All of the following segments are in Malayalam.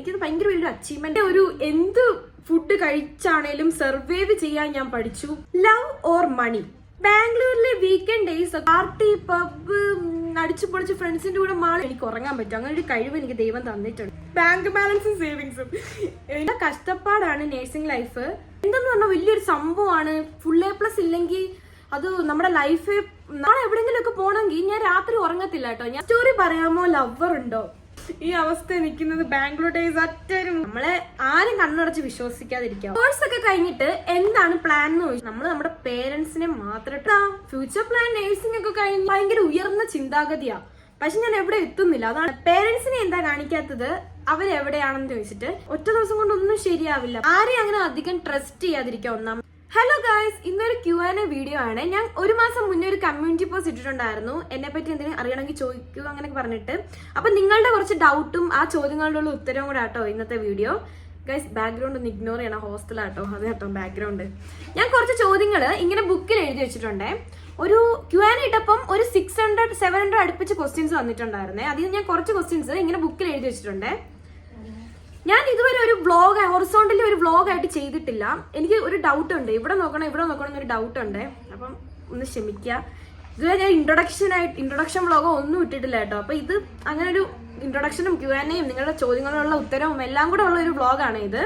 എനിക്കത് ഭയങ്കര വലിയൊരു അച്ചീവ്മെന്റ് ഒരു എന്ത് ഫുഡ് കഴിച്ചാണേലും സർവൈവ് ചെയ്യാൻ ഞാൻ പഠിച്ചു. ലവ് ഓർ മണി ബാംഗ്ലൂരിലെ വീക്കെൻഡ് ഡേയ്സ് പാർട്ടി പബ് അടിച്ചു പൊളിച്ച് ഫ്രണ്ട്സിന്റെ കൂടെ മാളി എനിക്ക് ഉറങ്ങാൻ പറ്റും. അങ്ങനെ ഒരു കഴിവ് എനിക്ക് ദൈവം തന്നിട്ടുണ്ട്. ബാങ്ക് ബാലൻസും സേവിങ്സും എന്റെ കഷ്ടപ്പാടാണ് നേഴ്സിംഗ് ലൈഫ് എന്തെന്ന് പറഞ്ഞാൽ വലിയൊരു സംഭവമാണ്. ഫുൾ എ പ്ലസ് ഇല്ലെങ്കിൽ അത് നമ്മുടെ ലൈഫ് നാളെ എവിടെയെങ്കിലും ഒക്കെ പോകണമെങ്കിൽ ഞാൻ രാത്രി ഉറങ്ങത്തില്ല കേട്ടോ. ഞാൻ സ്റ്റോറി പറയാമോ? ലവർ ഉണ്ടോ? ഈ അവസ്ഥ നിൽക്കുന്നത് ബാംഗ്ലൂർ ഡേയ്സ് അറ്റരും. നമ്മളെ ആരും കണ്ണടച്ച് വിശ്വസിക്കാതിരിക്കാം. കോഴ്സ് ഒക്കെ കഴിഞ്ഞിട്ട് എന്താണ് പ്ലാൻ എന്ന് ചോദിച്ചു. നമ്മൾ നമ്മുടെ പേരൻസിനെ മാത്രം ഫ്യൂച്ചർ പ്ലാൻ നേഴ്സിംഗ് ഒക്കെ കഴിഞ്ഞ് ഭയങ്കര ഉയർന്ന ചിന്താഗതിയാ. പക്ഷെ ഞാൻ എവിടെ എത്തുന്നില്ല. അതാണ് പേരൻസിനെ എന്താ കാണിക്കാത്തത്? അവരെവിടെയാണെന്ന് ചോദിച്ചിട്ട് ഒറ്റ ദിവസം കൊണ്ട് ഒന്നും ശരിയാവില്ല. ആരെയും അങ്ങനെ അധികം ട്രസ്റ്റ് ചെയ്യാതിരിക്കാം ഒന്നാം ഹലോ ഗായ്സ് ഇന്നൊരു ക്യു ആൻ എ വീഡിയോ ആണ്. ഞാൻ ഒരു മാസം മുന്നേ ഒരു കമ്മ്യൂണിറ്റി പോസ്റ്റ് ഇട്ടിട്ടുണ്ടായിരുന്നു. എന്നെ പറ്റി എന്തെങ്കിലും അറിയണമെങ്കിൽ ചോദിക്കുക അങ്ങനെയൊക്കെ പറഞ്ഞിട്ട്. അപ്പൊ നിങ്ങളുടെ കുറച്ച് ഡൗട്ടും ആ ചോദ്യങ്ങളിലുള്ള ഉത്തരവും കൂടെ ആട്ടോ ഇന്നത്തെ വീഡിയോ ഗൈസ് ബാക്ക്ഗ്രൗണ്ട് ഒന്ന് ഇഗ്നോർ ചെയ്യണം. ഹോസ്റ്റലാട്ടോ അത് കേട്ടോ ബാക്ക്ഗ്രൗണ്ട് ഞാൻ കുറച്ച് ചോദ്യങ്ങൾ ഇങ്ങനെ ബുക്കിൽ എഴുതി വെച്ചിട്ടുണ്ടേ. ഒരു ക്യു ആൻ ഇട്ടപ്പം ഒരു സിക്സ് ഹൺഡ്രഡ് സെവൻ ഹൺഡ്രഡ് അടുപ്പിച്ച് ക്വസ്റ്റ്യൻസ് വന്നിട്ടുണ്ടായിരുന്നേ. അതിൽ ഞാൻ കുറച്ച് ക്വസ്റ്റ്യൻസ് ഇങ്ങനെ ബുക്കിൽ എഴുതി വെച്ചിട്ടുണ്ടേ. ഞാൻ ഇതുവരെ ഒരു വ്ളോഗ് ഹൊറിസോണ്ടലി ഒരു വ്ളോഗ് ആയിട്ട് ചെയ്തിട്ടില്ല. എനിക്ക് ഒരു ഡൗട്ട് ഉണ്ട്. ഇവിടെ നോക്കണം ഇവിടെ നോക്കണം എന്നൊരു ഡൗട്ട് ഉണ്ട്. അപ്പം ഒന്ന് ക്ഷമിക്കുക ഇതുവരെ ഞാൻ ഇൻട്രൊഡക്ഷൻ ആയിട്ട് ഇൻട്രൊഡക്ഷൻ വ്ളോഗോ ഒന്നും ഇട്ടിട്ടില്ല കേട്ടോ. അപ്പൊ ഇത് അങ്ങനെ ഒരു ഇൻട്രൊഡക്ഷനും ക്യു ആനെയും നിങ്ങളുടെ ചോദ്യങ്ങളുള്ള ഉത്തരവും എല്ലാം കൂടെ ഉള്ള ഒരു വ്ളോഗാണ് ഇത്.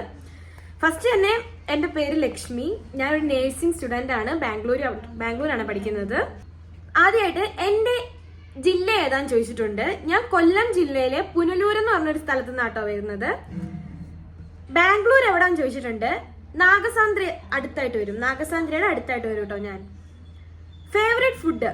ഫസ്റ്റ് തന്നെ എന്റെ പേര് ലക്ഷ്മി. ഞാൻ ഒരു നേഴ്സിംഗ് സ്റ്റുഡന്റ് ആണ്. ബാംഗ്ലൂർ ബാംഗ്ലൂരാണ് പഠിക്കുന്നത്. ആദ്യമായിട്ട് എന്റെ ജില്ല ഏതാന്ന് ചോദിച്ചിട്ടുണ്ട്. ഞാൻ കൊല്ലം ജില്ലയിലെ പുനലൂർ എന്ന് പറഞ്ഞൊരു സ്ഥലത്ത് നിന്നാട്ടോ വരുന്നത്. ബാംഗ്ലൂർ എവിടാന്ന് ചോദിച്ചിട്ടുണ്ട്. നാഗസാന്ദ്ര അടുത്തായിട്ട് വരും. നാഗസാന്ദ്രയുടെ അടുത്തായിട്ട് വരും കേട്ടോ ഞാൻ ഫേവറേറ്റ് ഫുഡ്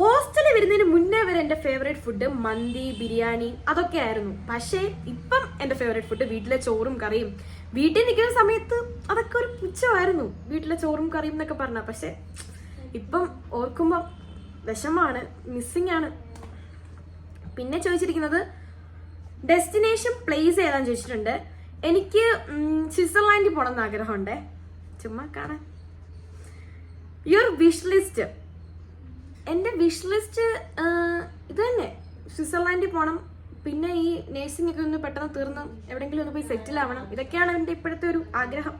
ഹോസ്റ്റലിൽ വരുന്നതിന് മുന്നേ വരെ എന്റെ ഫേവറേറ്റ് ഫുഡ് മന്തി ബിരിയാണി അതൊക്കെ ആയിരുന്നു. പക്ഷേ ഇപ്പം എന്റെ ഫേവറേറ്റ് ഫുഡ് വീട്ടിലെ ചോറും കറിയും. വീട്ടിൽ നിൽക്കുന്ന സമയത്ത് അതൊക്കെ ഒരു പുച്ഛമായിരുന്നു. വീട്ടിലെ ചോറും കറിയും എന്നൊക്കെ പറഞ്ഞ. പക്ഷേ ഇപ്പം ഓർക്കുമ്പോൾ വിഷമാണ് മിസ്സിംഗ് ആണ്. പിന്നെ ചോദിച്ചിരിക്കുന്നത് ഡെസ്റ്റിനേഷൻ പ്ലേസ് ഏതാന്ന് ചോദിച്ചിട്ടുണ്ട്. എനിക്ക് സ്വിറ്റ്സർലാൻഡിൽ പോകണം എന്ന് ആഗ്രഹമുണ്ട്. ചുമ്മാ കാണാൻ. യുവർ വിഷ് ലിസ്റ്റ് എന്റെ വിഷ് ലിസ്റ്റ് ഇത് തന്നെ. സ്വിറ്റ്സർലാൻഡിൽ പോകണം പിന്നെ ഈ നേഴ്സിംഗ് ഒക്കെ ഒന്ന് പെട്ടെന്ന് തീർന്ന് എവിടെയെങ്കിലും ഒന്ന് പോയി സെറ്റിൽ ആവണം. ഇതൊക്കെയാണ് എന്റെ ഇപ്പോഴത്തെ ഒരു ആഗ്രഹം.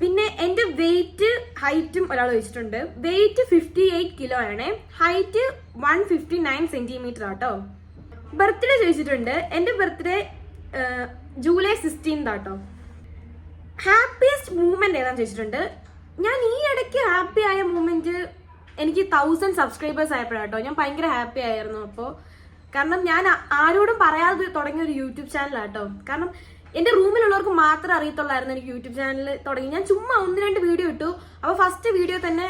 പിന്നെ എന്റെ വെയിറ്റ് ഹൈറ്റും ഒരാൾ ചോദിച്ചിട്ടുണ്ട് വെയിറ്റ് ഫിഫ്റ്റി എയ്റ്റ് കിലോ ആണ്. Height one fifty nine centimetre ആട്ടോ. ബർത്ത്ഡേ ചോദിച്ചിട്ടുണ്ട്. എന്റെ ബർത്ത്ഡേ ജൂലൈ സിക്സ്റ്റീൻത് ആട്ടോ. ഹാപ്പിയസ്റ്റ് മൂമെന്റ് ഏതാന്ന് ചോദിച്ചിട്ടുണ്ട്. ഞാൻ ഈ ഇടയ്ക്ക് ഹാപ്പി ആയ മൂമെന്റ് എനിക്ക് തൗസൻഡ് സബ്സ്ക്രൈബേഴ്സ് ആയപ്പോഴാട്ടോ ഞാൻ ഭയങ്കര ഹാപ്പി ആയിരുന്നു. അപ്പോൾ കാരണം ഞാൻ ആരോടും പറയാതെ തുടങ്ങിയ ഒരു യൂട്യൂബ് ചാനലാട്ടോ കാരണം എന്റെ റൂമിലുള്ളവർക്ക് മാത്രമേ അറിയത്തുള്ളായിരുന്നു എനിക്ക് യൂട്യൂബ് ചാനൽ തുടങ്ങി. ഞാൻ ചുമ്മാ ഒന്ന് രണ്ട് വീഡിയോ ഇട്ടു. അപ്പോൾ ഫസ്റ്റ് വീഡിയോ തന്നെ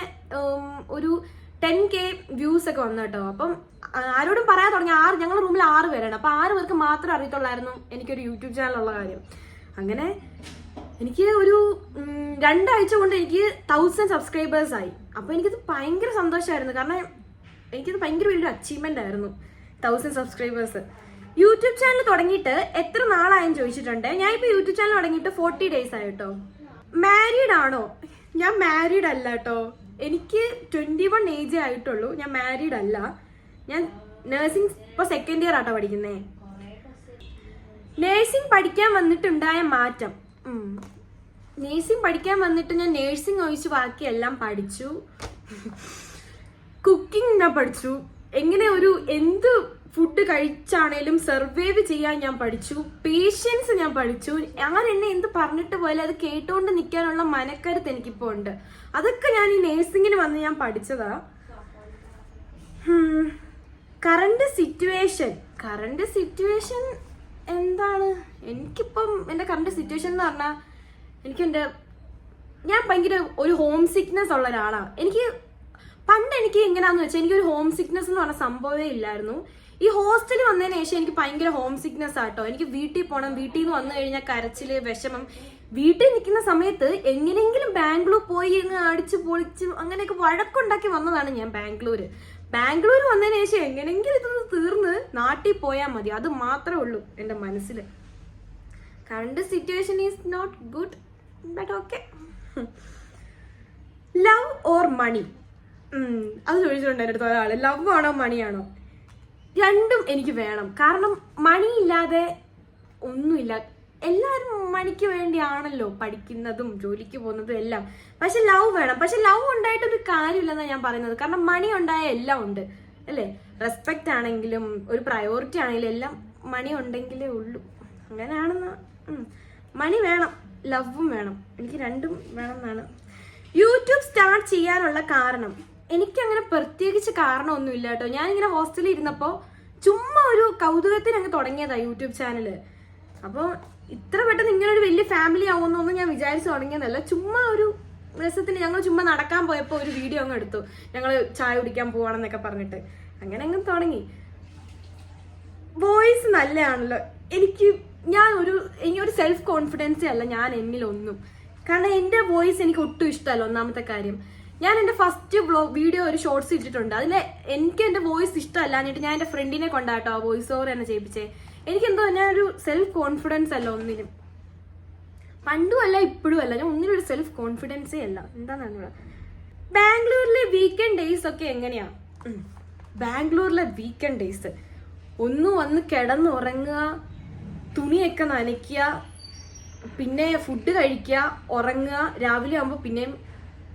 ഒരു ടെൻ കെ വ്യൂസ് ഒക്കെ വന്നു കേട്ടോ. അപ്പം ആരോടും പറയാൻ തുടങ്ങി. ആറ് ഞങ്ങളുടെ റൂമിൽ ആറ് പേരാണ്. അപ്പൊ ആറ് പേർക്ക് മാത്രമേ അറിയത്തുള്ളായിരുന്നു എനിക്കൊരു യൂട്യൂബ് ചാനൽ ഉള്ള കാര്യം. അങ്ങനെ എനിക്ക് ഒരു രണ്ടാഴ്ച കൊണ്ട് എനിക്ക് തൗസൻഡ് സബ്സ്ക്രൈബേഴ്സ് ആയി. അപ്പൊ എനിക്കത് ഭയങ്കര സന്തോഷമായിരുന്നു. കാരണം എനിക്കത് ഭയങ്കര വലിയൊരു അച്ചീവ്മെന്റ് ആയിരുന്നു തൗസൻഡ് സബ്സ്ക്രൈബേഴ്സ് യൂട്യൂബ് ചാനൽ തുടങ്ങിയിട്ട് എത്ര നാളായെന്ന് ചോദിച്ചിട്ടുണ്ട്. ഞാൻ ഇപ്പൊ യൂട്യൂബ് ചാനൽ തുടങ്ങിയിട്ട് ഫോർട്ടി ഡേയ്സ് ആയിട്ടോ മാരീഡ് ആണോ? ഞാൻ മാരീഡ് അല്ല കേട്ടോ എനിക്ക് ട്വന്റി വൺ ഏജ് ആയിട്ടുള്ളൂ. ഞാൻ മാരീഡ് അല്ല. ഞാൻ നഴ്സിംഗ് ഇപ്പൊ സെക്കൻഡ് ഇയർ ആട്ടോ പഠിക്കുന്നേ. നേഴ്സിംഗ് പഠിക്കാൻ വന്നിട്ടുണ്ടായ മാറ്റം. നേഴ്സിംഗ് പഠിക്കാൻ വന്നിട്ട് ഞാൻ നേഴ്സിംഗ് ഒഴിച്ച് ബാക്കി എല്ലാം പഠിച്ചു. കുക്കിംഗ് ഞാൻ പഠിച്ചു. എങ്ങനെ ഒരു എന്ത് ഫുഡ് കഴിച്ചാണേലും സർവൈവ് ചെയ്യാൻ ഞാൻ പഠിച്ചു. പേഷ്യൻസ് ഞാൻ പഠിച്ചു. ഞാൻ എന്നെ എന്ത് പറഞ്ഞിട്ട് പോയാലും അത് കേട്ടുകൊണ്ട് നിൽക്കാനുള്ള മനക്കരുത്ത് എനിക്കിപ്പോ ഉണ്ട്. അതൊക്കെ ഞാൻ ഈ നേഴ്സിംഗിന് വന്ന് ഞാൻ പഠിച്ചതാ. കറണ്ട് സിറ്റുവേഷൻ കറണ്ട് സിറ്റുവേഷൻ എന്താണ്? എനിക്കിപ്പം എന്റെ കറണ്ട് സിറ്റുവേഷൻ എന്ന് പറഞ്ഞാൽ എനിക്ക് എന്റെ ഞാൻ ഭയങ്കര ഒരു ഹോം സിക്നെസ് ഉള്ള ഒരാളാണ് എനിക്ക് പണ്ട് എനിക്ക് എങ്ങനെയാന്ന് വെച്ചാൽ എനിക്കൊരു ഹോം സിക്നെസ് എന്ന് പറഞ്ഞ സംഭവമേ ഇല്ലായിരുന്നു. ഈ ഹോസ്റ്റലിൽ വന്നതിന് ശേഷം എനിക്ക് ഭയങ്കര ഹോം സിക്നെസ് ആട്ടോ. എനിക്ക് വീട്ടിൽ പോകണം വീട്ടിൽ നിന്ന് വന്നു കഴിഞ്ഞാൽ കരച്ചിൽ വിഷമം. വീട്ടിൽ നിൽക്കുന്ന സമയത്ത് എങ്ങനെയെങ്കിലും ബാംഗ്ലൂർ പോയി അങ്ങ് അടിച്ച് പൊളിച്ച് അങ്ങനെയൊക്കെ വഴക്കുണ്ടാക്കി വന്നതാണ് ഞാൻ ബാംഗ്ലൂർ ബാംഗ്ലൂർ വന്നതിന് ശേഷം എങ്ങനെയെങ്കിലും ഇതൊന്ന് തീർന്ന് നാട്ടിൽ പോയാൽ മതി. അത് മാത്രമേ ഉള്ളൂ എന്റെ മനസ്സിൽ current situation is not good but okay love or money അത് ചോദിച്ചിട്ടുണ്ട് എന്റെ അടുത്ത് ഒരാൾ ലവ് ആണോ? മണിയാണോ രണ്ടും എനിക്ക് വേണം. കാരണം മണിയില്ലാതെ ഒന്നുമില്ല. എല്ലാവരും മണിക്ക് വേണ്ടിയാണല്ലോ പഠിക്കുന്നതും ജോലിക്ക് പോകുന്നതും എല്ലാം. പക്ഷെ ലവ് വേണം. പക്ഷെ ലവ് ഉണ്ടായിട്ടൊരു കാര്യമില്ലെന്നാണ് ഞാൻ പറയുന്നത്. കാരണം മണി ഉണ്ടായ എല്ലാം ഉണ്ട്. അല്ലേ? റെസ്പെക്റ്റ് ആണെങ്കിലും ഒരു പ്രയോറിറ്റി ആണെങ്കിലും എല്ലാം മണി ഉണ്ടെങ്കിലേ ഉള്ളൂ. അങ്ങനെയാണെന്ന്. മണി വേണം. ലവും വേണം. എനിക്ക് രണ്ടും വേണം എന്നാണ്. യൂട്യൂബ് സ്റ്റാർട്ട് ചെയ്യാനുള്ള കാരണം. എനിക്കങ്ങനെ പ്രത്യേകിച്ച് കാരണമൊന്നുമില്ല കേട്ടോ. ഞാനിങ്ങനെ ഹോസ്റ്റലിൽ ഇരുന്നപ്പോൾ ചുമ്മാ ഒരു കൗതുകത്തിന് അങ്ങ് തുടങ്ങിയതാണ് യൂട്യൂബ് ചാനൽ അപ്പോൾ ഇത്ര പെട്ടെന്ന് ഇങ്ങനെ ഒരു വലിയ ഫാമിലി ആവുമെന്നൊന്നും ഞാൻ വിചാരിച്ചു തുടങ്ങിയതല്ല. ചുമ്മാ ഒരു രസത്തിന് ഞങ്ങൾ ചുമ്മാ നടക്കാൻ പോയപ്പോൾ ഒരു വീഡിയോ അങ്ങ് എടുത്തു. ഞങ്ങൾ ചായ കുടിക്കാൻ പോവാണെന്നൊക്കെ പറഞ്ഞിട്ട്. അങ്ങനെ അങ്ങ് തുടങ്ങി. വോയിസ് നല്ലതാണല്ലോ. എനിക്ക് ഞാൻ ഒരു എനിക്ക് ഒരു സെൽഫ് കോൺഫിഡൻസേ അല്ല ഞാൻ എന്നിലൊന്നും. കാരണം എന്റെ വോയിസ് എനിക്ക് ഒട്ടും ഇഷ്ടമല്ല ഒന്നാമത്തെ കാര്യം. ഞാൻ എന്റെ ഫസ്റ്റ് ബ്ലോഗ് വീഡിയോ ഒരു ഷോർട്സ് ഇട്ടിട്ടുണ്ട്. അതിൽ എനിക്ക് എന്റെ വോയിസ് ഇഷ്ടമല്ല. എന്നിട്ട് ഞാൻ എന്റെ ഫ്രണ്ടിനെ കൊണ്ടാട്ടോ വോയിസ് ഓവർ തന്നെ ചെയ്യിപ്പിച്ചേ. എനിക്കെന്തോ ഒരു സെൽഫ് കോൺഫിഡൻസ് അല്ല ഒന്നിനും. പണ്ടും അല്ല ഇപ്പോഴും അല്ല. ഞാൻ ഒന്നിനും ഒരു സെൽഫ് കോൺഫിഡൻസേ അല്ല എന്താണെന്ന് ബാംഗ്ലൂരിലെ വീക്കെൻഡ് ഡേയ്സ് ഒക്കെ എങ്ങനെയാ. ബാംഗ്ലൂരിലെ വീക്കെൻഡ് ഡേയ്സ് ഒന്ന് വന്ന് കിടന്നുറങ്ങുക തുണിയൊക്കെ നനയ്ക്കുക പിന്നെ ഫുഡ് കഴിക്കുക ഉറങ്ങുക. രാവിലെ ആകുമ്പോൾ പിന്നെയും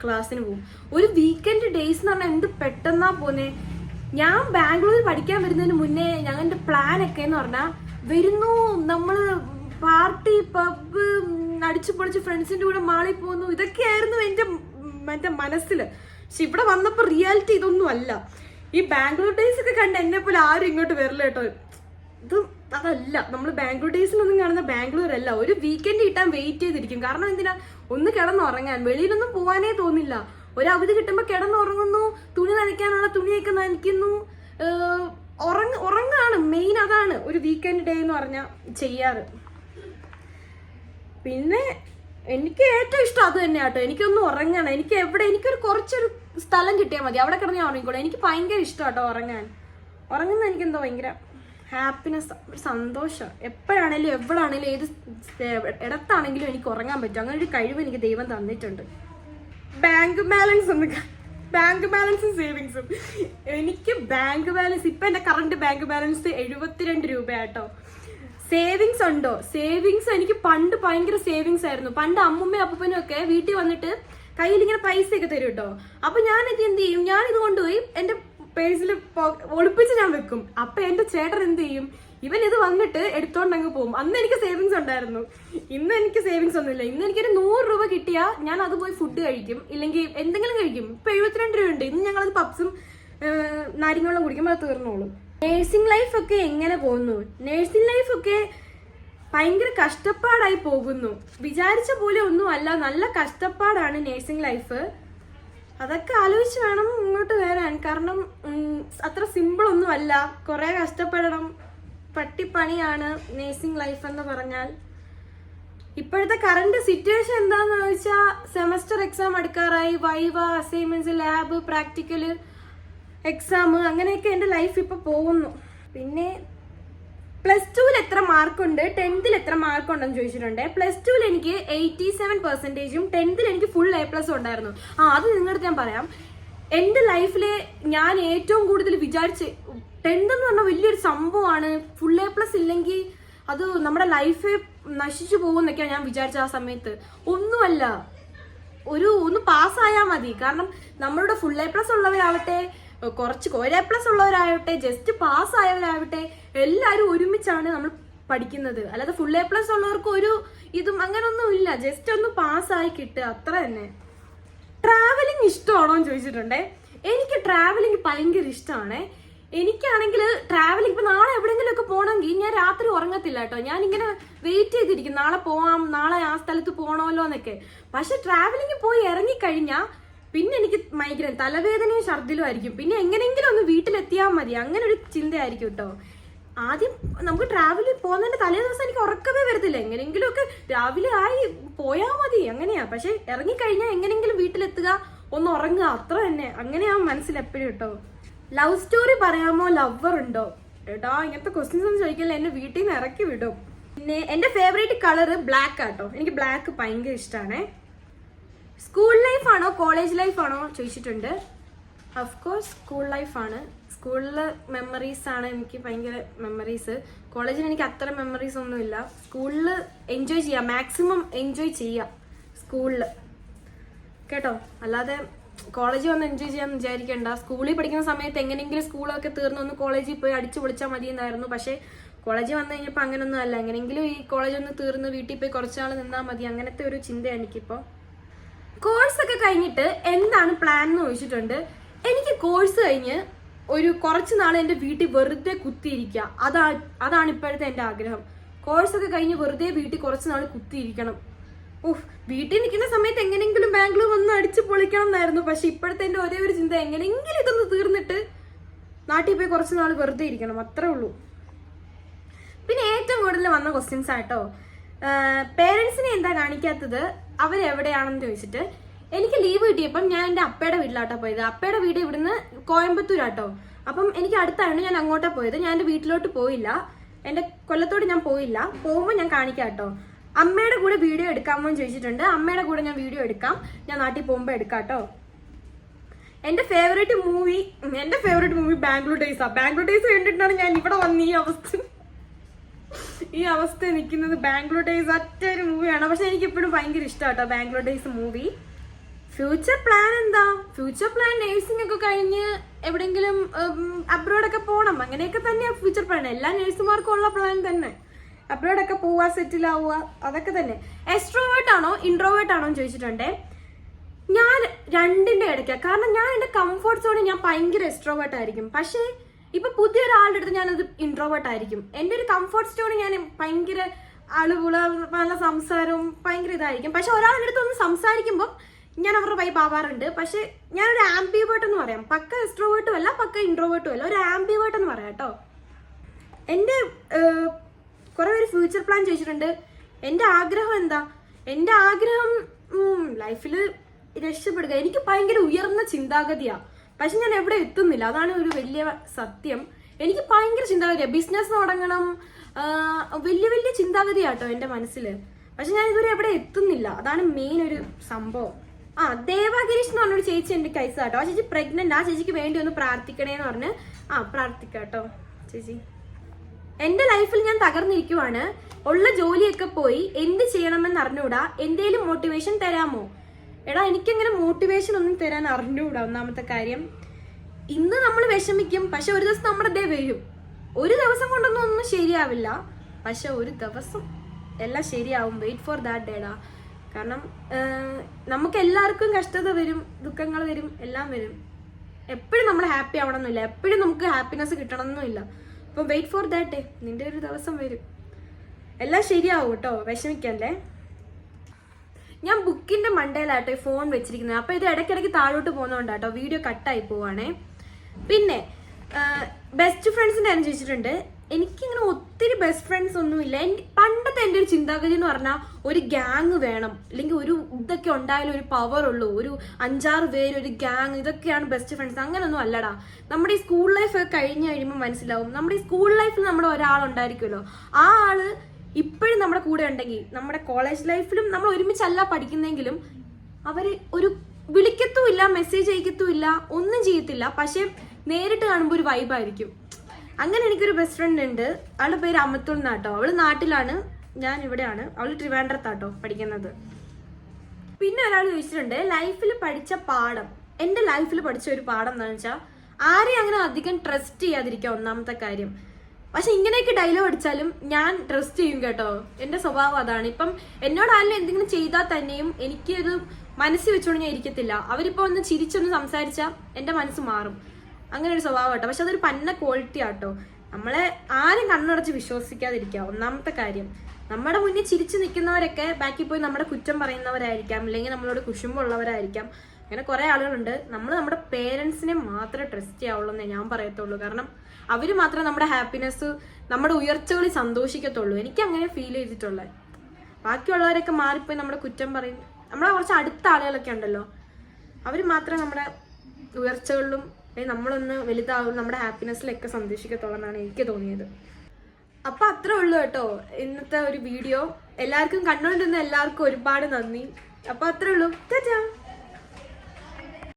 ക്ലാസ്സിന് പോകും. ഒരു വീക്കെൻഡ് ഡേയ്സ് എന്ന് പറഞ്ഞാൽ എന്ത് പെട്ടെന്നാ പോന്നെ? ഞാൻ ബാംഗ്ലൂരിൽ പഠിക്കാൻ വരുന്നതിന് മുന്നേ ഞങ്ങളുടെ പ്ലാൻ ഒക്കെ എന്ന് പറഞ്ഞാൽ വരുന്നു നമ്മൾ പാർട്ടി പബ് അടിച്ചു പൊളിച്ച് ഫ്രണ്ട്സിന്റെ കൂടെ മാളിൽ പോകുന്നു. ഇതൊക്കെയായിരുന്നു എന്റെ എന്റെ മനസ്സിൽ പക്ഷെ ഇവിടെ വന്നപ്പോൾ റിയാലിറ്റി ഇതൊന്നും അല്ല. ഈ ബാംഗ്ലൂർ ഡേയ്സ് ഒക്കെ കണ്ട് എന്നെ പോലെ ആരും ഇങ്ങോട്ട് വരില്ല കേട്ടോ. ഇത് അതല്ല നമ്മൾ ബാംഗ്ലൂർ ഡേയ്സിലൊന്നും കാണുന്ന ബാംഗ്ലൂർ അല്ല ഒരു വീക്കെൻഡ് കിട്ടാൻ വെയിറ്റ് ചെയ്തിരിക്കും. കാരണം എന്തിനാ? ഒന്ന് കിടന്നുറങ്ങാൻ. വെളിയിലൊന്നും പോകാനേ തോന്നില്ല. ഒരു അവധി കിട്ടുമ്പോൾ കിടന്നുറങ്ങുന്നു തുണി നനയ്ക്കാനുള്ള തുണിയൊക്കെ നനയ്ക്കുന്നു. ഉറങ്ങ ഉറങ്ങാണ്. മെയിൻ അതാണ് ഒരു വീക്കെൻഡ് ഡേ എന്ന് പറഞ്ഞാൽ ചെയ്യാറ്. പിന്നെ എനിക്ക് ഏറ്റവും ഇഷ്ടം അത് തന്നെയാ കേട്ടോ എനിക്കൊന്ന് ഉറങ്ങണം. എനിക്ക് എവിടെ എനിക്കൊരു കുറച്ചൊരു സ്ഥലം കിട്ടിയാൽ മതി. അവിടെ കിടന്ന് ഞാൻ ഉറങ്ങിക്കോളൂ. എനിക്ക് ഭയങ്കര ഇഷ്ടം കേട്ടോ ഉറങ്ങാൻ. ഉറങ്ങുന്ന എനിക്ക് എന്തോ ഭയങ്കര ഹാപ്പിനെസ് ഒരു സന്തോഷം. എപ്പോഴാണേലും എവിടാണേലും ഏത് ഇടത്താണെങ്കിലും എനിക്ക് ഉറങ്ങാൻ പറ്റും. അങ്ങനെ ഒരു കഴിവ് എനിക്ക് ദൈവം തന്നിട്ടുണ്ട്. ബാങ്ക് ബാലൻസ് ഒന്ന് ബാങ്ക് ബാലൻസും സേവിങ്സും എനിക്ക് ബാങ്ക് ബാലൻസ് ഇപ്പം എന്റെ കറണ്ട് ബാങ്ക് ബാലൻസ് എഴുപത്തിരണ്ട് രൂപയാട്ടോ. സേവിങ്സ് ഉണ്ടോ? സേവിങ്സ് എനിക്ക് പണ്ട് ഭയങ്കര സേവിങ്സ് ആയിരുന്നു. പണ്ട് അമ്മുമ്മയും അപ്പൂപ്പനും ഒക്കെ വീട്ടിൽ വന്നിട്ട് കയ്യിൽ ഇങ്ങനെ പൈസ ഒക്കെ തരും കേട്ടോ അപ്പൊ ഞാൻ എന്ത് ചെയ്യും? ഞാൻ ഇത് കൊണ്ടുപോയി എന്റെ പേഴ്സിൽ ഒളിപ്പിച്ച് ഞാൻ വെക്കും. അപ്പൊ എന്റെ ചേട്ടൻ എന്ത് ചെയ്യും? ഇവൻ ഇത് വന്നിട്ട് എടുത്തോണ്ട് അങ്ങ് പോകും. അന്ന് എനിക്ക് സേവിങ്സ് ഉണ്ടായിരുന്നു. ഇന്ന് എനിക്ക് സേവിങ്സ് ഒന്നുമില്ല. ഇന്ന് എനിക്കൊരു നൂറ് രൂപ കിട്ടിയാൽ ഞാൻ അത് പോയി ഫുഡ് കഴിക്കും. ഇല്ലെങ്കിൽ എന്തെങ്കിലും കഴിക്കും. ഇപ്പൊ എഴുപത്തിരണ്ട് രൂപ ഉണ്ട് ഇന്ന് ഞങ്ങളത് പപ്സും നാരങ്ങളും കുടിക്കുമ്പോൾ അത് തീർന്നോളും. നേഴ്സിംഗ് ലൈഫ് ഒക്കെ എങ്ങനെ പോകുന്നു? നേഴ്സിംഗ് ലൈഫ് ഒക്കെ ഭയങ്കര കഷ്ടപ്പാടായി പോകുന്നു. വിചാരിച്ച പോലെ ഒന്നും അല്ല. നല്ല കഷ്ടപ്പാടാണ് നേഴ്സിംഗ് ലൈഫ്. അതൊക്കെ ആലോചിച്ച് വേണം ഇങ്ങോട്ട് വരാൻ. കാരണം അത്ര സിമ്പിൾ ഒന്നും അല്ല. കുറെ കഷ്ടപ്പെടണം. പട്ടിപ്പണിയാണ് നേഴ്സിംഗ് ലൈഫ് എന്ന് പറഞ്ഞാൽ. ഇപ്പോഴത്തെ കറണ്ട് സിറ്റുവേഷൻ എന്താന്ന് ചോദിച്ചാൽ semester exam അടുക്കാറായി. Viva assignments lab practical exam അങ്ങനെയൊക്കെ എന്റെ ലൈഫ് ഇപ്പൊ പോകുന്നു. പിന്നെ പ്ലസ് ടുവിൽ എത്ര മാർക്കുണ്ട് ടെൻത്തിൽ എത്ര മാർക്ക് ഉണ്ടെന്ന് ചോദിച്ചിട്ടുണ്ട്. പ്ലസ് ടുവിൽ എനിക്ക് എയ്റ്റി സെവൻ പെർസെന്റേജും ടെൻത്തിൽ എനിക്ക് ഫുൾ എ പ്ലസ് ഉണ്ടായിരുന്നു. ആ അത് നിങ്ങളുടെ ഞാൻ പറയാം. എന്റെ ലൈഫിലെ ഞാൻ ഏറ്റവും കൂടുതൽ വിചാരിച്ച് ടെൻത്ത് എന്ന് പറഞ്ഞാൽ വലിയൊരു സംഭവമാണ്. ഫുൾ എ പ്ലസ് ഇല്ലെങ്കിൽ അത് നമ്മുടെ ലൈഫ് നശിച്ചു പോകുമെന്നൊക്കെയാണ് ഞാൻ വിചാരിച്ച ആ സമയത്ത്. ഒന്നുമല്ല. ഒരു ഒന്ന് പാസ്സായാൽ മതി. കാരണം നമ്മളുടെ ഫുൾ എ പ്ലസ് ഉള്ളവരാവട്ടെ കുറച്ച് ഒരു എ പ്ലസ് ഉള്ളവരാവട്ടെ ജസ്റ്റ് പാസ് ആയവരാവട്ടെ എല്ലാവരും ഒരുമിച്ചാണ് നമ്മൾ പഠിക്കുന്നത്. അല്ലാതെ ഫുൾ എ പ്ലസ് ഉള്ളവർക്ക് ഒരു ഇതും അങ്ങനൊന്നും ഇല്ല. ജസ്റ്റ് ഒന്ന് പാസ്സായി കിട്ടുക. അത്ര തന്നെ. ട്രാവലിംഗ് ഇഷ്ടമാണോ എന്ന് ചോദിച്ചിട്ടുണ്ടേ. എനിക്ക് ട്രാവലിംഗ് ഭയങ്കര ഇഷ്ടമാണേ. എനിക്കാണെങ്കിൽ ട്രാവലിംഗ് ഇപ്പൊ നാളെ എവിടെയെങ്കിലും ഒക്കെ പോകണമെങ്കിൽ ഞാൻ രാത്രി ഉറങ്ങത്തില്ല കേട്ടോ. ഞാൻ ഇങ്ങനെ വെയിറ്റ് ചെയ്തിരിക്കും. നാളെ പോവാം നാളെ ആ സ്ഥലത്ത് പോകണമല്ലോ എന്നൊക്കെ. പക്ഷെ ട്രാവലിംഗ് പോയി ഇറങ്ങിക്കഴിഞ്ഞാൽ പിന്നെ എനിക്ക് മൈഗ്രൈൻ തലവേദനയും ഛർദിലും ആയിരിക്കും പിന്നെ എങ്ങനെയെങ്കിലും ഒന്ന് വീട്ടിലെത്തിയാൽ മതി. അങ്ങനെ ഒരു ചിന്തയായിരിക്കും കേട്ടോ. ആദ്യം നമുക്ക് ട്രാവൽ പോകുന്നതിന്റെ തലേ ദിവസം എനിക്ക് ഉറക്കമേ വരത്തില്ല. എങ്ങനെയെങ്കിലും ഒക്കെ രാവിലെ ആയി പോയാൽ മതി. അങ്ങനെയാ. പക്ഷെ ഇറങ്ങിക്കഴിഞ്ഞാൽ എങ്ങനെയെങ്കിലും വീട്ടിലെത്തുക ഒന്ന് ഉറങ്ങുക. അത്ര തന്നെ. അങ്ങനെയാ മനസ്സിൽ എപ്പോഴും കേട്ടോ ലവ് സ്റ്റോറി പറയാമോ? ലവർ ഉണ്ടോ? ഏട്ടാ ഇങ്ങനത്തെ ക്വസ്റ്റ്യൻസ് ഒന്നും ചോദിക്കില്ല. എന്നെ വീട്ടിൽ നിന്ന് ഇറക്കി വിടും. പിന്നെ എന്റെ ഫേവറേറ്റ് കളർ ബ്ലാക്ക് ആട്ടോ എനിക്ക് ബ്ലാക്ക് ഭയങ്കര ഇഷ്ടമാണ് സ്കൂൾ ലൈഫാണോ കോളേജ് ലൈഫാണോ ചോദിച്ചിട്ടുണ്ട്. കോഴ്സ് സ്കൂൾ ലൈഫാണ് സ്കൂളിലെ മെമ്മറീസ് ആണ് എനിക്ക് ഭയങ്കര മെമ്മറീസ് കോളേജിൽ എനിക്ക് അത്ര മെമ്മറീസ് ഒന്നുമില്ല സ്കൂളിൽ എൻജോയ് ചെയ്യാം. മാക്സിമം എൻജോയ് ചെയ്യാം സ്കൂളിൽ കേട്ടോ? അല്ലാതെ കോളേജിൽ വന്ന് എൻജോയ് ചെയ്യാൻ വിചാരിക്കണ്ട. സ്കൂളിൽ പഠിക്കുന്ന സമയത്ത് എങ്ങനെയെങ്കിലും സ്കൂളൊക്കെ തീർന്ന് ഒന്ന് കോളേജിൽ പോയി അടിച്ചു പൊളിച്ചാൽ മതി എന്നായിരുന്നു പക്ഷേ കോളേജിൽ വന്നു കഴിഞ്ഞപ്പോൾ അങ്ങനൊന്നും അല്ല. എങ്ങനെയെങ്കിലും ഈ കോളേജ് ഒന്ന് തീർന്ന് വീട്ടിൽ പോയി കുറച്ചാൾ നിന്നാൽ മതി. അങ്ങനത്തെ ഒരു ചിന്തയാണ് എനിക്കിപ്പോൾ കോഴ്സൊക്കെ കഴിഞ്ഞിട്ട് എന്താണ് പ്ലാൻ എന്ന് ചോദിച്ചിട്ടുണ്ട്. എനിക്ക് കോഴ്സ് കഴിഞ്ഞ് ഒരു കുറച്ച് നാൾ എന്റെ വീട്ടിൽ വെറുതെ കുത്തിയിരിക്കുക. അതാ അതാണ് ഇപ്പോഴത്തെ എന്റെ ആഗ്രഹം. കോഴ്സൊക്കെ കഴിഞ്ഞ് വെറുതെ വീട്ടിൽ കുറച്ച് നാൾ കുത്തിയിരിക്കണം. ഉഫ് വീട്ടിൽ നിൽക്കുന്ന സമയത്ത് എങ്ങനെയെങ്കിലും ബാംഗ്ലൂർ ഒന്ന് അടിച്ച് പൊളിക്കണം എന്നായിരുന്നു പക്ഷെ ഇപ്പോഴത്തെ എന്റെ ഒരേ ഒരു ചിന്ത എങ്ങനെയെങ്കിലും ഇതൊന്ന് തീർന്നിട്ട് നാട്ടിൽ പോയി കുറച്ച് നാൾ വെറുതെ ഇരിക്കണം. അത്രേ ഉള്ളൂ. പിന്നെ ഏറ്റവും കൂടുതൽ വന്ന ക്വസ്റ്റ്യൻസ് ആട്ടോ പേരൻസിനെ എന്താ കാണിക്കാത്തത്? അവരെവിടെയാണെന്ന് ചോദിച്ചിട്ട് എനിക്ക് ലീവ് കിട്ടിയപ്പം ഞാൻ എന്റെ അപ്പയുടെ വീട്ടിലാട്ടോ പോയത്. അപ്പയുടെ വീട് ഇവിടുന്ന് കോയമ്പത്തൂരാട്ടോ. അപ്പം എനിക്ക് അടുത്താണ് ഞാൻ അങ്ങോട്ടാ പോയത്. ഞാൻ എന്റെ വീട്ടിലോട്ട് പോയില്ല. എന്റെ കൊല്ലത്തോട് ഞാൻ പോയില്ല. പോകുമ്പോൾ ഞാൻ കാണിക്കാം കേട്ടോ അമ്മയുടെ കൂടെ വീഡിയോ എടുക്കാമോ എന്ന് ചോദിച്ചിട്ടുണ്ട്. അമ്മയുടെ കൂടെ ഞാൻ വീഡിയോ എടുക്കാം. ഞാൻ നാട്ടിൽ പോകുമ്പോൾ എടുക്കാം കേട്ടോ എന്റെ ഫേവറേറ്റ് മൂവി എന്റെ ഫേവറേറ്റ് മൂവി ബാംഗ്ലൂർ ഡേയ്സ് ആ. ബാംഗ്ലൂർ ഡേയ്സ് കണ്ടിട്ടാണ് ഞാൻ ഇവിടെ വന്ന് ഈ അവസ്ഥ. ഈ അവസ്ഥ നിൽക്കുന്നത് ബാംഗ്ലൂർ ഡേയ്സ് അറ്റ ഒരു മൂവിയാണ് പക്ഷെ എനിക്ക് ഇപ്പോഴും ഭയങ്കര ഇഷ്ടമാട്ടോ Bangalore days movie future plan എന്താ? ഫ്യൂച്ചർ പ്ലാൻ നേഴ്സിംഗ് ഒക്കെ കഴിഞ്ഞ് എവിടെങ്കിലും അബ്രോഡ് ഒക്കെ പോകണം അങ്ങനെയൊക്കെ തന്നെയാണ് ഫ്യൂച്ചർ പ്ലാൻ എല്ലാ നേഴ്സുമാർക്കും ഉള്ള പ്ലാൻ തന്നെ. അബ്രോഡ് ഒക്കെ പോവുക സെറ്റിൽ ആവുക അതൊക്കെ തന്നെ. എക്സ്ട്രോവേർട്ട് ആണോ ഇൻട്രോവേർട്ട് ആണോ എന്ന് ചോദിച്ചിട്ടുണ്ടേ? ഞാൻ രണ്ടിന്റെ ഇടയ്ക്കാണ് കാരണം ഞാൻ എന്റെ കംഫർട്ട് സോണിൽ ഞാൻ ഭയങ്കര എക്സ്ട്രോവേർട്ട് ആയിരിക്കും. പക്ഷേ ഇപ്പൊ പുതിയ ഒരാളുടെ അടുത്ത് ഞാനത് ഇൻട്രോവേർട്ട് ആയിരിക്കും. എന്റെ ഒരു കംഫർട്ട് സോണിൽ ഞാൻ ഭയങ്കര അളുപുള നല്ല സംസാരവും ഭയങ്കര ഇതായിരിക്കും. പക്ഷെ ഒരാളുടെ അടുത്ത് ഒന്ന് സംസാരിക്കുമ്പോൾ ഞാൻ അവരുടെ വൈബ് ആവാറുണ്ട്. പക്ഷെ ഞാനൊരു ആംബിവേർട്ട് എന്ന് പറയാം. പക്ക എക്സ്ട്രോവേർട്ടും അല്ല പക്ക ഇൻട്രോവേർട്ടും അല്ല. ഒരു ആംബിവേർട്ട് എന്ന് പറയാം കേട്ടോ. എന്റെ കുറെ പേര് ഫ്യൂച്ചർ പ്ലാൻ ചോദിച്ചിട്ടുണ്ട്. എന്റെ ആഗ്രഹം എന്താ? എന്റെ ആഗ്രഹം ലൈഫിൽ രക്ഷപ്പെടുക. എനിക്ക് ഭയങ്കര ഉയർന്ന ചിന്താഗതിയാ. പക്ഷെ ഞാൻ എവിടെ എത്തുന്നില്ല. അതാണ് ഒരു വലിയ സത്യം. എനിക്ക് ഭയങ്കര ചിന്താഗതിയാണ് ബിസിനസ് തുടങ്ങണം. വലിയ വലിയ ചിന്താഗതിയാട്ടോ എന്റെ മനസ്സിൽ പക്ഷെ ഞാൻ ഇതുവരെ എവിടെ എത്തുന്നില്ല. അതാണ് മെയിൻ ഒരു സംഭവം. ആ ദേവാഗിരീഷ് എന്ന് പറഞ്ഞൊരു ചേച്ചി എന്റെ കൈസ് കേട്ടോ. ആ ചേച്ചി പ്രഗ്നന്റ് ആ ചേച്ചിക്ക് വേണ്ടി ഒന്ന് പ്രാർത്ഥിക്കണേന്ന് പറഞ്ഞ്. ആ പ്രാർത്ഥിക്കാം കേട്ടോ ചേച്ചി. എന്റെ ലൈഫിൽ ഞാൻ തകർന്നിരിക്കുവാണ്. ഉള്ള ജോലിയൊക്കെ പോയി. എന്ത് ചെയ്യണമെന്ന് അറിഞ്ഞൂടാ. എന്തേലും മോട്ടിവേഷൻ തരാമോ? എടാ എനിക്കങ്ങനെ മോട്ടിവേഷൻ ഒന്നും തരാൻ അറിഞ്ഞൂടാ ഒന്നാമത്തെ കാര്യം. ഇന്ന് നമ്മൾ വിഷമിക്കും. പക്ഷെ ഒരു ദിവസം നമ്മുടെ ഡേ വരും. ഒരു ദിവസം കൊണ്ടൊന്നും ഒന്നും ശരിയാവില്ല. പക്ഷെ ഒരു ദിവസം എല്ലാം ശരിയാവും. വെയിറ്റ് ഫോർ ദാറ്റ് ഡേടാ കാരണം നമുക്ക് എല്ലാവർക്കും കഷ്ടത വരും ദുഃഖങ്ങൾ വരും എല്ലാം വരും. എപ്പോഴും നമ്മൾ ഹാപ്പി ആവണമെന്നില്ല എപ്പോഴും നമുക്ക് ഹാപ്പിനെസ് കിട്ടണമെന്നില്ല അപ്പം വെയിറ്റ് ഫോർ ദാറ്റ് നിന്റെ ഒരു ദിവസം വരും. എല്ലാം ശരിയാവും കേട്ടോ. വിഷമിക്കല്ലേ? ഞാൻ ബുക്കിന്റെ മണ്ടയിലാട്ടോ ഫോൺ വെച്ചിരിക്കുന്നത്. അപ്പൊ ഇത് ഇടയ്ക്കിടയ്ക്ക് താഴോട്ട് പോകുന്നതുകൊണ്ടാട്ടോ വീഡിയോ കട്ടായി പോവാണേ. പിന്നെ ബെസ്റ്റ് ഫ്രണ്ട്സിന്റെ അനുസരിച്ചിട്ടുണ്ട് എനിക്കിങ്ങനെ ഒത്തിരി ബെസ്റ്റ് ഫ്രണ്ട്സ് ഒന്നുമില്ല. പണ്ടത്തെ എന്റെ ഒരു ചിന്താഗതി എന്ന് പറഞ്ഞാൽ ഒരു ഗ്യാങ് വേണം. അല്ലെങ്കിൽ ഒരു ഇതൊക്കെ ഉണ്ടായാലും ഒരു പവർ ഉള്ളൂ. ഒരു അഞ്ചാറ് പേര് ഒരു ഗ്യാങ് ഇതൊക്കെയാണ് ബെസ്റ്റ് ഫ്രണ്ട്സ് അങ്ങനെയൊന്നും അല്ലടാ. നമ്മുടെ ഈ സ്കൂൾ ലൈഫ് ഒക്കെ കഴിഞ്ഞ് കഴിയുമ്പോൾ മനസ്സിലാവും. നമ്മുടെ ഈ സ്കൂൾ ലൈഫിൽ നമ്മുടെ ഒരാളുണ്ടായിരിക്കുമല്ലോ ആ ആൾ ഇപ്പോഴും നമ്മുടെ കൂടെ ഉണ്ടെങ്കിൽ നമ്മുടെ കോളേജ് ലൈഫിലും നമ്മൾ ഒരുമിച്ചല്ല പഠിക്കുന്നെങ്കിലും അവർ ഒരു വിളിക്കത്തുമില്ല മെസ്സേജ് അയക്കത്തുമില്ല ഒന്നും ചെയ്യത്തില്ല. പക്ഷേ നേരിട്ട് കാണുമ്പോൾ ഒരു വൈബായിരിക്കും അങ്ങനെ എനിക്കൊരു ബെസ്റ്റ് ഫ്രണ്ട് ഉണ്ട്. അവളുടെ പേര് അമത്തുൽ എന്നാട്ടോ. അവൾ നാട്ടിലാണ്. ഞാൻ ഇവിടെയാണ്. അവൾ ട്രിവാൻഡ്രത്താട്ടോ പഠിക്കുന്നത്. പിന്നെ ഒരാൾ ചോദിച്ചിട്ടുണ്ട് ലൈഫിൽ പഠിച്ച പാഠം എന്റെ ലൈഫിൽ പഠിച്ച ഒരു പാഠം എന്താണെന്ന് വെച്ചാൽ ആരെയും അങ്ങനെ അധികം ട്രസ്റ്റ് ചെയ്യാതിരിക്കുക? ഒന്നാമത്തെ കാര്യം. പക്ഷെ ഇങ്ങനെയൊക്കെ ഡയലോഗ് അടിച്ചാലും ഞാൻ ട്രസ്റ്റ് ചെയ്യും കേട്ടോ. എന്റെ സ്വഭാവം അതാണ്. ഇപ്പം എന്നോട് ആരെങ്കിലും എന്തെങ്കിലും ചെയ്താൽ തന്നെയും എനിക്ക് ഇത് മനസ്സിൽ വെച്ചുകൊണ്ട് ഞാൻ ഇരിക്കത്തില്ല. അവരിപ്പോ ഒന്ന് ചിരിച്ചൊന്ന് സംസാരിച്ചാൽ എന്റെ മനസ്സ് മാറും. അങ്ങനെ ഒരു സ്വഭാവം കേട്ടോ പക്ഷെ അതൊരു പന്ന ക്വാളിറ്റി ആട്ടോ. നമ്മളെ ആരും കണ്ണടച്ച് വിശ്വസിക്കാതിരിക്കുക. ഒന്നാമത്തെ കാര്യം നമ്മുടെ മുന്നിൽ ചിരിച്ചു നിൽക്കുന്നവരൊക്കെ ബാക്കിൽ പോയി നമ്മുടെ കുറ്റം പറയുന്നവരായിരിക്കാം. അല്ലെങ്കിൽ നമ്മളോട് കുശുമ്പുള്ളവരായിരിക്കാം. അങ്ങനെ കുറെ ആളുകളുണ്ട്. നമ്മൾ നമ്മുടെ പേരൻസിനെ മാത്രമേ ട്രസ്റ്റ് ചെയ്യാവുള്ളൂ എന്നേ ഞാൻ പറയത്തുള്ളൂ. കാരണം അവർ മാത്രമേ നമ്മുടെ ഹാപ്പിനെസ് നമ്മുടെ ഉയർച്ചകളിൽ സന്തോഷിക്കത്തുള്ളൂ. എനിക്ക് അങ്ങനെ ഫീൽ ചെയ്തിട്ടുള്ളത് ബാക്കിയുള്ളവരൊക്കെ മാറിപ്പോയി നമ്മുടെ കുറ്റം പറയും. നമ്മളെ കുറച്ച് അടുത്ത ആളുകളൊക്കെ ഉണ്ടല്ലോ. അവർ മാത്രമേ നമ്മുടെ ഉയർച്ചകളിലും നമ്മളൊന്ന് വലുതാവും നമ്മുടെ ഹാപ്പിനെസ്സിലൊക്കെ സന്തോഷിക്കത്തുള്ളൂ എനിക്ക് തോന്നിയത്. അപ്പൊ അത്രേ ഉള്ളൂ കേട്ടോ ഇന്നത്തെ ഒരു വീഡിയോ. എല്ലാവർക്കും കണ്ടുകൊണ്ടിരുന്ന എല്ലാവർക്കും ഒരുപാട് നന്ദി. അപ്പൊ അത്രേ ഉള്ളൂ.